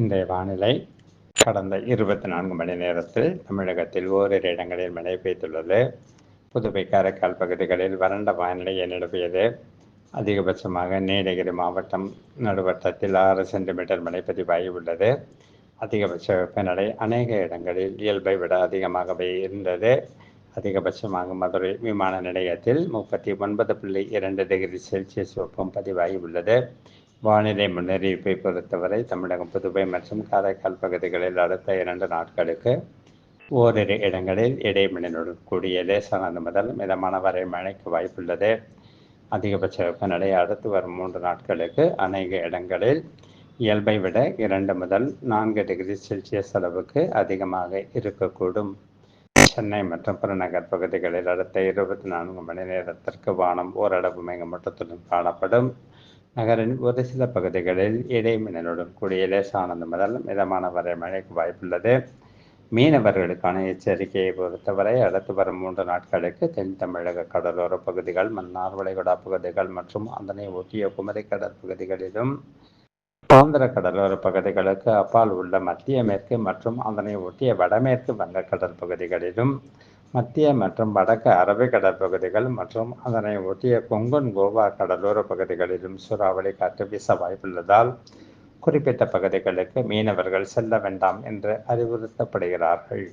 இன்றைய வானிலை கடந்த இருபத்தி நான்கு மணி நேரத்தில் தமிழகத்தில் ஓரிரு இடங்களில் மழை பெய்துள்ளது. புதுவை காரைக்கால் பகுதிகளில் வறண்ட வானிலையை நிலவியது அதிகபட்சமாக நீலகிரி மாவட்டம் நடுவட்டத்தில் ஆறு சென்டிமீட்டர் மழை பதிவாகி உள்ளது. அதிகபட்ச வெப்பநிலை அநேக இடங்களில் இயல்பை விட அதிகமாகவே இருந்தது. அதிகபட்சமாக மதுரை விமான நிலையத்தில் முப்பத்தி ஒன்பது புள்ளி இரண்டு டிகிரி செல்சியஸ் வெப்பம் பதிவாகி உள்ளது. வானிலை முன்னறிவிப்பை பொறுத்தவரை தமிழகம் புதுவை மற்றும் காரைக்கால் பகுதிகளில் அடுத்த இரண்டு நாட்களுக்கு ஓரிரு இடங்களில் இடைமின்னலுடன் கூடிய லேசானது முதல் மிதமான வரை மழைக்கு வாய்ப்புள்ளது. அதிகபட்ச வெப்பநிலை அடுத்து வரும் மூன்று நாட்களுக்கு அநேக இடங்களில் இயல்பை விட இரண்டு முதல் நான்கு டிகிரி செல்சியஸ் அளவுக்கு அதிகமாக இருக்கக்கூடும். சென்னை மற்றும் புறநகர் பகுதிகளில் அடுத்த இருபத்தி நான்கு மணி நேரத்திற்கு வானம் ஓரளவு மேகமூட்டத்துடன் காணப்படும். நகரின் ஒரு சில பகுதிகளில் இடைமின்னலுடன் கூடிய லேசானது முதல் மிதமான வரை மழைக்கு வாய்ப்புள்ளது. மீனவர்களுக்கான எச்சரிக்கையை பொறுத்தவரை அடுத்து வரும் மூன்று நாட்களுக்கு தென் தமிழக கடலோர பகுதிகள் மன்னார் வளைகுடா பகுதிகள் மற்றும் அதனை ஒட்டிய குமரி கடற்பகுதிகளிலும் ஆந்திர கடலோர பகுதிகளுக்கு அப்பால் உள்ள மத்திய மேற்கு மற்றும் அதனை ஒட்டிய வடமேற்கு வங்கக்கடல் பகுதிகளிலும் மத்திய மற்றும் வடக்கு அரபிக்கடல் பகுதிகள் மற்றும் அதனை ஒட்டிய கொங்கன் கோவா கடலோர பகுதிகளிலும் சூறாவளி காற்று வீச வாய்ப்புள்ளதால் குறிப்பிட்ட பகுதிகளுக்கு மீனவர்கள் செல்ல வேண்டாம் என்று அறிவுறுத்தப்படுகிறார்கள்.